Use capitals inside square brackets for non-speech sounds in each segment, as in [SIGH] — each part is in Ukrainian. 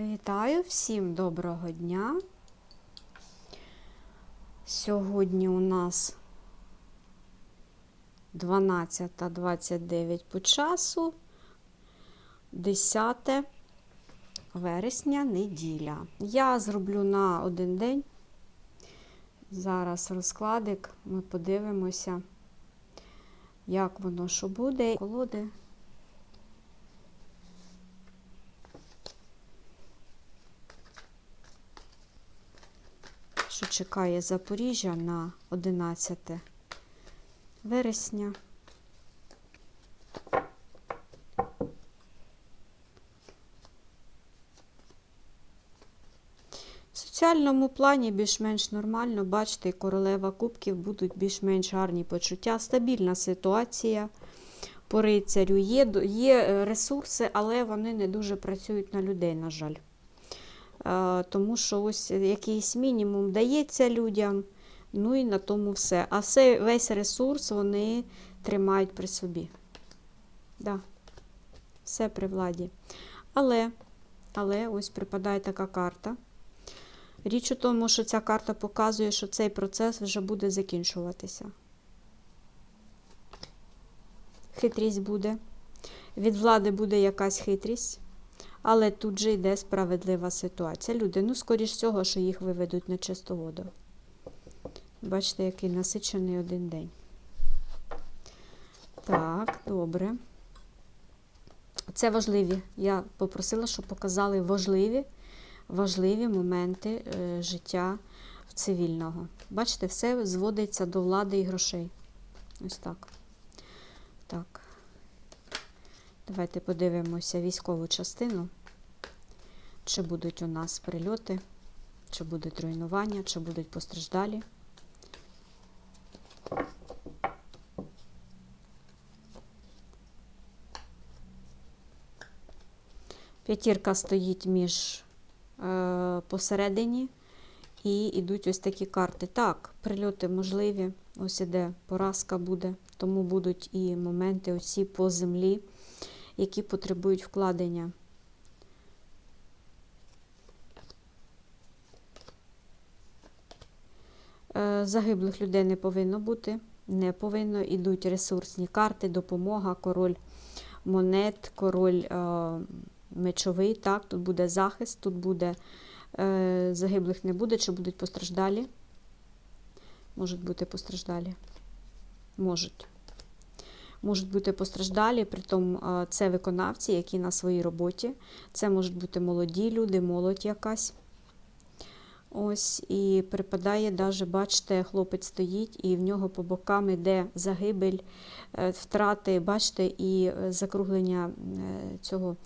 Вітаю всім доброго дня. Сьогодні у нас 12.29 по часу, 10 вересня, неділя. Я зроблю на один день. Зараз розкладик, ми подивимося, як воно що буде. Колоди. що чекає Запоріжжя на 11 вересня. В соціальному плані більш-менш нормально, бачите, королева кубків будуть більш-менш гарні почуття, стабільна ситуація по рицарю. Є, є е, ресурси, але вони не дуже працюють на людей, на жаль. Тому що ось якийсь мінімум дається людям, ну і на тому все. А все, весь ресурс вони тримають при собі. Да. Все при владі. Але, але ось припадає така карта. Річ у тому, що ця карта показує, що цей процес вже буде закінчуватися. Хитрість буде. Від влади буде якась хитрість. Але тут же йде справедлива ситуація. Люди, ну, скоріш всього, що їх виведуть на чисту воду. Бачите, який насичений один день. Так, добре. Це важливі. Я попросила, щоб показали важливі, важливі моменти е, життя цивільного. Бачите, все зводиться до влади і грошей. Ось так. Так. Давайте подивимося військову частину. Чи будуть у нас прильоти, чи будуть руйнування, чи будуть постраждалі. П'ятірка стоїть між е, посередині і йдуть ось такі карти. Так, прильоти можливі, ось іде поразка буде, тому будуть і моменти оці по землі, які потребують вкладення. Е, Загиблих людей не повинно бути, не повинно. Ідуть ресурсні карти, допомога, король монет, король е, мечовий. Так, Тут буде захист, тут буде е, загиблих не буде, чи будуть постраждалі. Можуть бути постраждалі. Можуть. Можуть бути постраждалі, притом е, це виконавці, які на своїй роботі. Це можуть бути молоді люди, молодь якась. Ось, і припадає, даже, бачите, хлопець стоїть, і в нього по бокам йде загибель, е, втрати, бачите, і е, закруглення цього.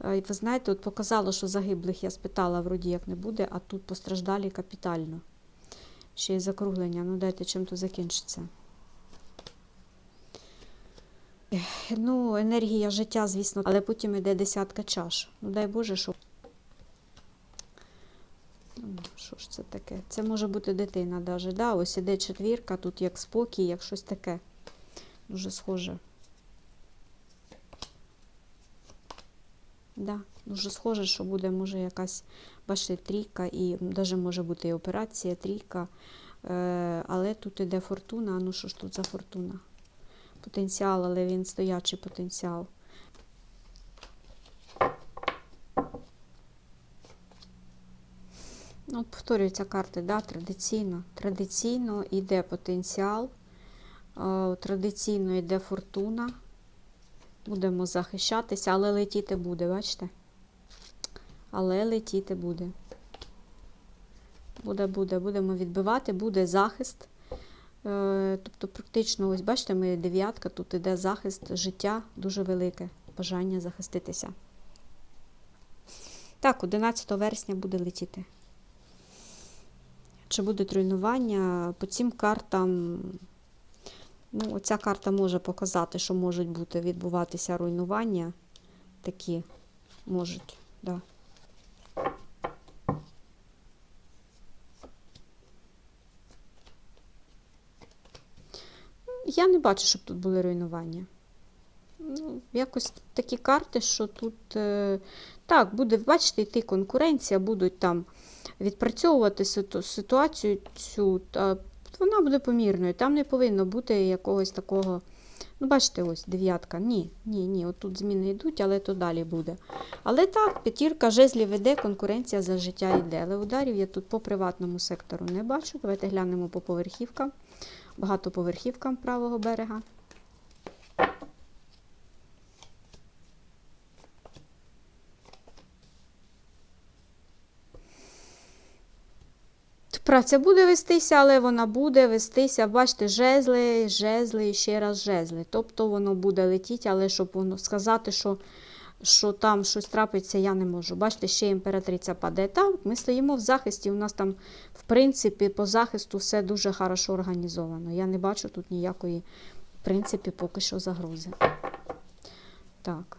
Ви знаєте, от показало, що загиблих я спитала, вроді як не буде, а тут постраждалі капітально. Ще й закруглення. Ну, дайте чим то закінчиться. Ну, енергія життя, звісно, але потім йде десятка чаш. Ну, дай Боже, щоб. Ну, Що ж це таке? Це може бути дитина навіть. Да? Ось іде четвірка, тут як спокій, як щось таке. Дуже схоже. Да, дуже схоже, що буде, може, якась, бачите, трійка, і навіть може бути і операція, трійка. Е, але тут іде фортуна. Ну що ж тут за фортуна? Потенціал, але він стоячий потенціал. Ну, от повторюються карти, да, традиційно. Традиційно йде потенціал, е, традиційно йде фортуна. Будемо захищатися, але летіти буде, бачите? Але летіти буде. Буде, буде, будемо відбивати, буде захист. Е, Тобто, практично, ось бачите, ми дев'ятка, тут іде захист життя, дуже велике бажання захиститися. Так, 11 вересня буде летіти. Чи будуть руйнування? По цим картам, ну, оця карта може показати, що можуть бути відбуватися руйнування. Такі можуть, да. Я не бачу, щоб тут були руйнування. Ну, якось такі карти, що тут е, так, буде, бачите, йти конкуренція, будуть там відпрацьовувати ситу- ситуацію цю, та вона буде помірною. Там не повинно бути якогось такого. Ну, бачите, ось дев'ятка. Ні, ні, ні, отут зміни йдуть, але то далі буде. Але так, п'ятірка жезлів веде, конкуренція за життя йде. Але ударів я тут по приватному сектору не бачу. Давайте глянемо по поверхівкам. Багатоповерхівкам правого берега. Праця буде вестися, але вона буде вестися. Бачите, жезли, жезли ще раз жезли. Тобто воно буде летіти, але щоб воно сказати, що, що там щось трапиться, я не можу. Бачите, ще імператриця падає. Так, ми стоїмо в захисті. У нас там, в принципі, по захисту все дуже хорошо організовано. Я не бачу тут ніякої, в принципі, поки що загрози. Так.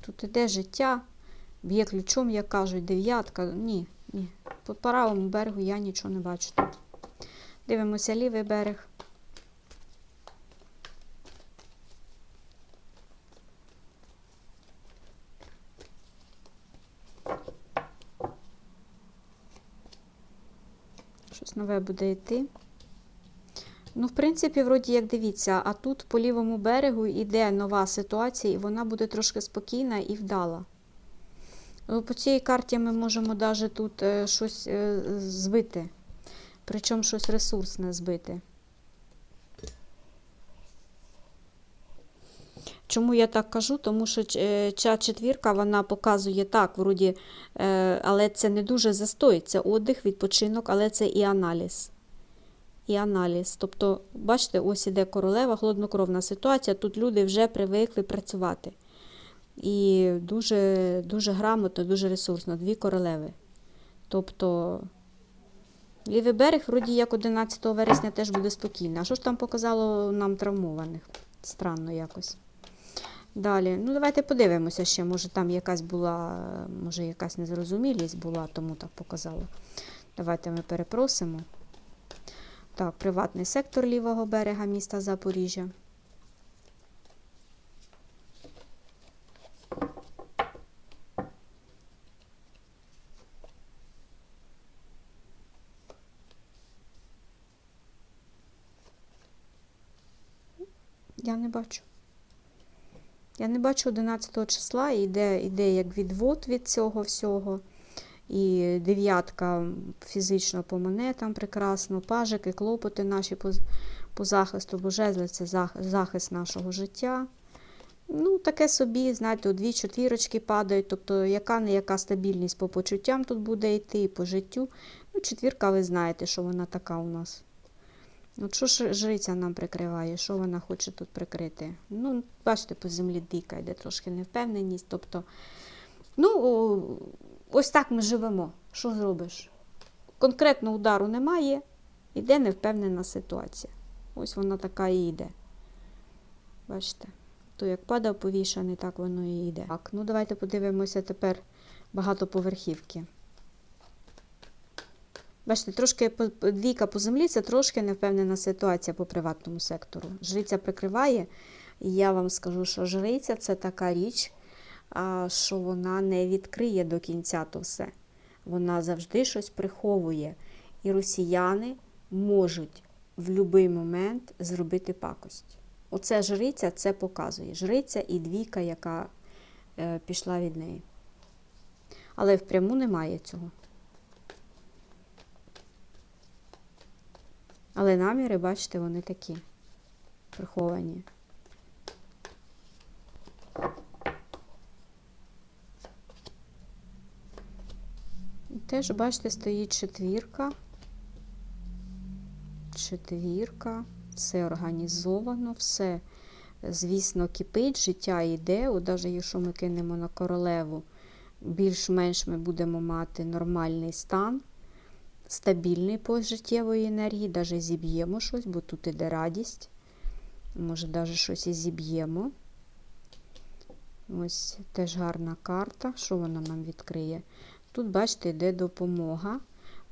Тут іде життя, б'є ключом, як кажуть, дев'ятка. Ні, ні. По правому берегу я нічого не бачу тут. Дивимося лівий берег. Щось нове буде йти. Ну, в принципі, вроді як дивіться, а тут по лівому берегу йде нова ситуація, і вона буде трошки спокійна і вдала. Ну, По цій карті ми можемо навіть тут е, щось е, збити, причому щось ресурсне збити. Чому я так кажу? Тому що е, ця четвірка вона показує так, вроді, е, але це не дуже застой, це отдих, відпочинок, але це і аналіз і аналіз. Тобто, бачите, ось іде королева, холоднокровна ситуація. Тут люди вже привикли працювати. І дуже дуже грамотно, дуже ресурсно. Дві королеви. Тобто, лівий берег, вроді як 11 вересня теж буде спокійно. А що ж там показало нам травмованих? Странно якось. Далі, ну давайте подивимося ще, може там якась була, може якась незрозумілість була, тому так показало. Давайте ми перепросимо. Так, приватний сектор лівого берега міста Запоріжжя. Я не бачу. Я не бачу 11 числа, іде, іде як відвод від цього всього. І дев'ятка фізично по монетам прекрасно, пажики, клопоти наші по, по захисту, бо жезли це захист нашого життя. Ну, таке собі, знаєте, дві четвірочки падають, тобто яка не яка стабільність по почуттям тут буде йти, по життю. Ну, Четвірка, ви знаєте, що вона така у нас. От що ж жриця нам прикриває, що вона хоче тут прикрити? Ну, бачите, по землі дика йде трошки невпевненість. Тобто, ну, Ось так ми живемо. Що зробиш? Конкретно удару немає, іде невпевнена ситуація. Ось вона така і йде. Бачите? То як падав повішаний, так воно і йде. Так, ну давайте подивимося тепер багатоповерхівки. Бачите, трошки двійка по землі це трошки невпевнена ситуація по приватному сектору. Жриця прикриває, і я вам скажу, що жриця це така річ, що вона не відкриє до кінця то все. Вона завжди щось приховує. І росіяни можуть в будь-який момент зробити пакость. Оце жриця це показує. Жриця і двійка, яка е, пішла від неї. Але впряму немає цього. Але наміри, бачите, вони такі приховані. Теж, бачите, стоїть четвірка. Четвірка, все організовано, все, звісно, кипить, життя йде. Навіть якщо ми кинемо на королеву, більш-менш ми будемо мати нормальний стан, стабільний по життєвої енергії, навіть зіб'ємо щось, бо тут іде радість. Може, навіть щось і зіб'ємо. Ось теж гарна карта. Що вона нам відкриє? Тут, бачите, йде допомога.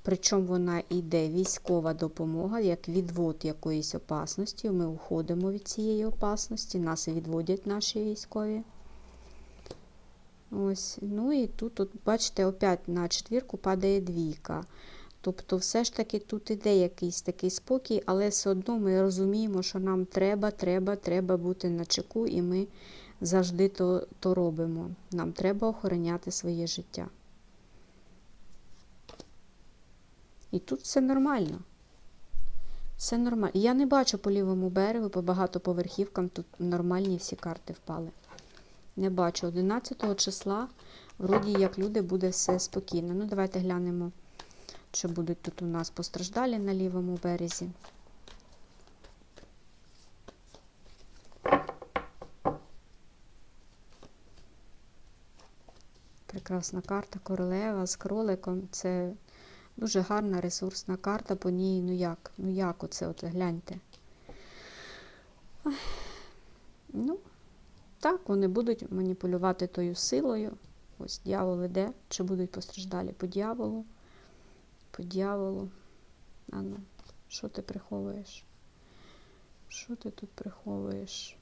Причому вона йде військова допомога, як відвод якоїсь опасності. Ми уходимо від цієї опасності, нас відводять наші військові. Ось. Ну і тут, от, бачите, опять на четвірку падає двійка. Тобто, все ж таки тут іде якийсь такий спокій, але все одно ми розуміємо, що нам треба, треба, треба бути на чеку, і ми завжди то, то робимо. Нам треба охороняти своє життя. І тут все нормально. Все нормально. Я не бачу по лівому берегу, по багатоповерхівкам тут нормальні всі карти впали. Не бачу. 11 числа, вроді як люди, буде все спокійно. Ну, давайте глянемо, що будуть тут у нас постраждалі на лівому березі. Прекрасна карта королева з кроликом. Це дуже гарна ресурсна карта, по ній, ну як, ну як оце, от гляньте. Ну, так, вони будуть маніпулювати тою силою. Ось дьявол іде. Чи будуть постраждалі по дьяволу? По дьяволу. А ну, що ти приховуєш? Що ти тут приховуєш?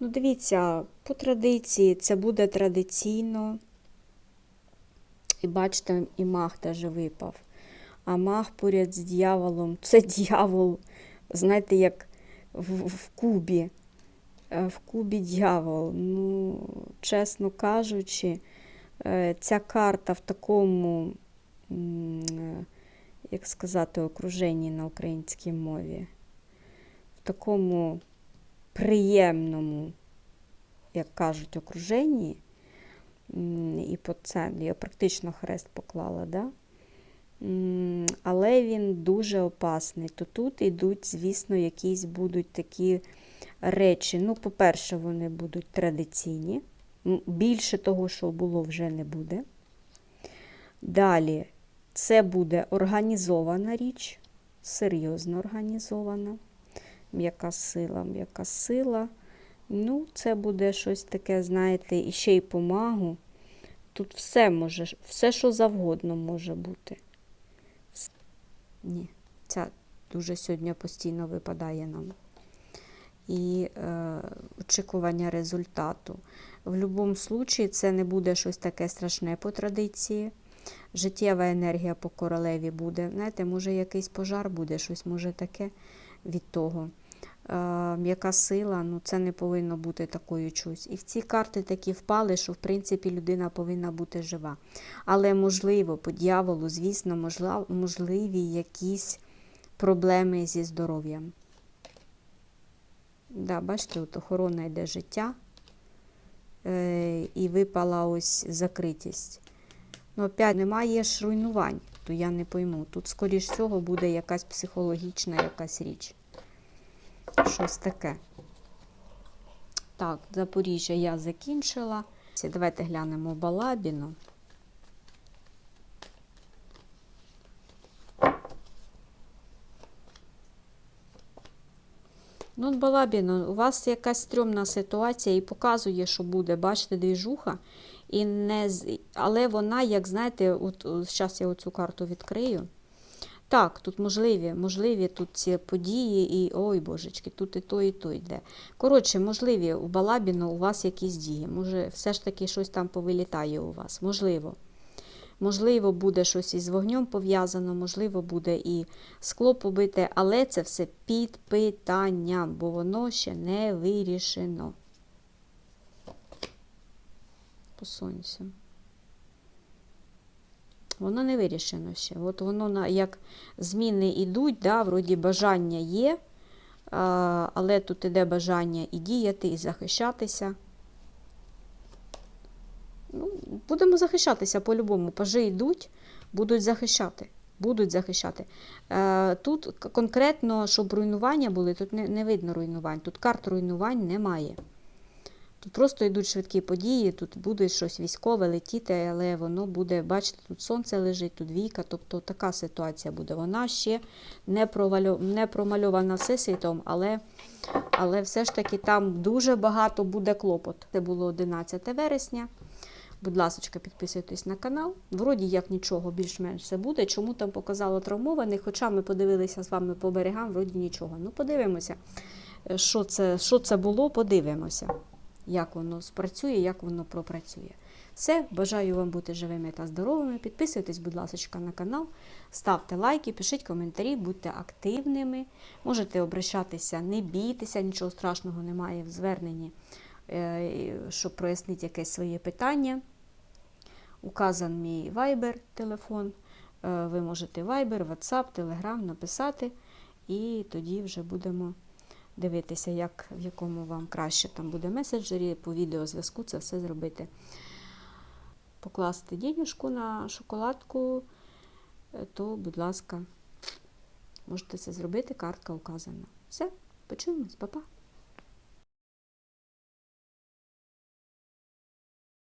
Ну, дивіться, по традиції це буде традиційно. І бачите, і мах теж випав. А мах поряд з дьяволом це [LAUGHS] дьявол, знаєте, як в, в кубі. Е, В кубі дьявол. Ну, чесно кажучи, е, ця карта в такому, е, як сказати, окруженні на українській мові, в такому приємному, як кажуть, окруженні. І по це я практично хрест поклала, да? Але він дуже опасний. То тут йдуть, звісно, якісь будуть такі речі. Ну, по-перше, вони будуть традиційні. Більше того, що було, вже не буде. Далі, це буде організована річ, серйозно організована. М'яка сила, м'яка сила. Ну, це буде щось таке, знаєте, і ще й помагу. Тут все може, все, що завгодно може бути. Ні, ця дуже сьогодні постійно випадає нам. І е, очікування результату. В будь-якому випадку це не буде щось таке страшне по традиції. Життєва енергія по королеві буде. Знаєте, може якийсь пожар буде, щось може таке від того. Е, М'яка сила, ну це не повинно бути такою чусь. І в ці карти такі впали, що в принципі людина повинна бути жива. Але можливо, по дьяволу, звісно, можливі якісь проблеми зі здоров'ям. Да, бачите, от охорона йде життя. Е, і випала ось закритість. Ну, опять немає ж руйнувань, то я не пойму. Тут, скоріш всього, буде якась психологічна якась річ. Щось таке. Так, Запоріжжя я закінчила. Давайте глянемо Балабіно. Ну, Балабіно, у вас якась стрьомна ситуація і показує, що буде, бачите, двіжуха, і не але вона, як знаєте, от, зараз я оцю карту відкрию. Так, тут можливі, можливі тут ці події, і ой божечки, тут і то, і то йде. Коротше, можливі у Балабіно у вас якісь дії. Може, все ж таки щось там повилітає у вас. Можливо. Можливо, буде щось із вогнем пов'язано, можливо, буде і скло побите, але це все під питанням, бо воно ще не вирішено. Посунься. Воно не вирішено ще. От воно як зміни йдуть, да, вроді бажання є, але тут іде бажання і діяти, і захищатися. Будемо захищатися по-любому. Пажи йдуть, будуть захищати. Будуть захищати. Е, тут конкретно, щоб руйнування були, тут не, не видно руйнувань. Тут карт руйнувань немає. Тут просто йдуть швидкі події, тут буде щось військове летіти, але воно буде, бачите, тут сонце лежить, тут війка, тобто така ситуація буде. Вона ще не, не промальована всесвітом, але, але все ж таки там дуже багато буде клопот. Це було 11 вересня. Будь ласка, підписуйтесь на канал. Вроді як нічого, більш-менш все буде. Чому там показало травмованих? Хоча ми подивилися з вами по берегам, вроді нічого. Ну, подивимося, е, що це, що це було, подивимося, як воно спрацює, як воно пропрацює. Все, бажаю вам бути живими та здоровими. Підписуйтесь, будь ласка, на канал, ставте лайки, пишіть коментарі, будьте активними. Можете обращатися, не бійтеся, нічого страшного немає в зверненні, е, щоб прояснити якесь своє питання. Указан мій Viber телефон. Е, Ви можете Viber, WhatsApp, Telegram написати, і тоді вже будемо дивитися, як, в якому вам краще там буде меседжері, по відеозв'язку це все зробити. Покласти денежку на шоколадку, е, то, будь ласка, можете це зробити, картка указана. Все, почуємось, па-па.